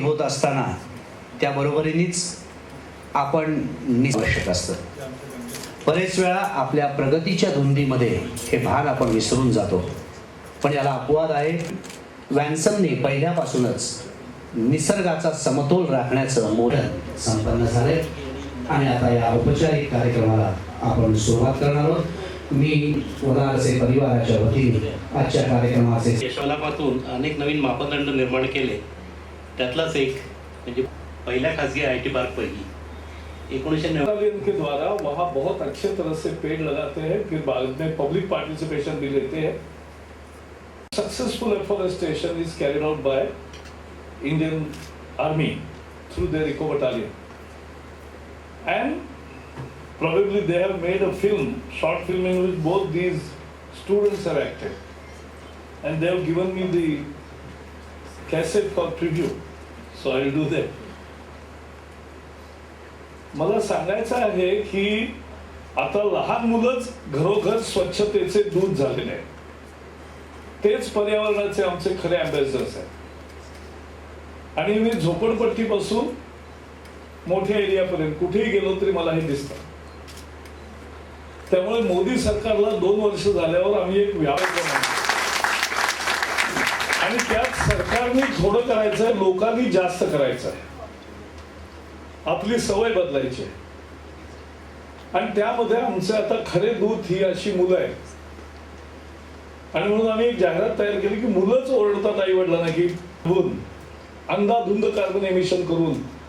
होत असताना त्या बरोबरीनेच आपण नि- आवश्यक असतं. बरेच वेळा आपल्या प्रगतीच्या धुंदीमध्ये हे भान आपण विसरून जातो. पण याला अपवाद आहे. वॅन्सनने पहिल्यापासूनच निसर्गाचा समतोल राखण्याचं मोडन संपन्न झालंय. आणि आता या औपचारिक कार्यक्रमाला आपण सुरुवात करणार आहोत. मी वनारसे परिवाराच्या वतीने आजच्या कार्यक्रमाचे यशवलापातून अनेक नवीन मापदंड निर्माण केले. त्यातलाच एक म्हणजे पहिल्या खासगी आय टी पार्कपैकी इनके द्वारा वहाँ बहुत अच्छे तरह से पेड़ लगाते हैं, फिर बाद में पब्लिक पार्टिसिपेशन भी लेते हैं। Successful afforestation is carried out by Indian army through their eco battalion and probably they have made a film short film in which both these students are acted and they have given me the case for tribute so I do that मला सांगायचं आहे की आता लहान मुलंच घरोघर स्वच्छतेचे दूध झालेले आहेत तेच पर्यावरणाचे आमचे खरे अँबॅसिडर्स आहेत. आणि मी झोपडपट्टीपासून मोठ्या एरियापर्यंत कुठेही गेलो तरी मला हे दिसतं. त्यामुळे मोदी सरकारला दोन वर्ष झाल्यावर आम्ही एक व्यावसाय आणि त्यात सरकारने थोडं करायचं आहे लोकांनी जास्त करायचं आहे आपली सवय बदलायची. आणि त्यामध्ये आमचे आता खरे दूत ही अशी मुलं आहेत. आणि म्हणून आम्ही एक जाहिरात तयार केली की मुलंच ओरडतात आई वडिलांना की अंधाधुंद कार्बन एमिशन करून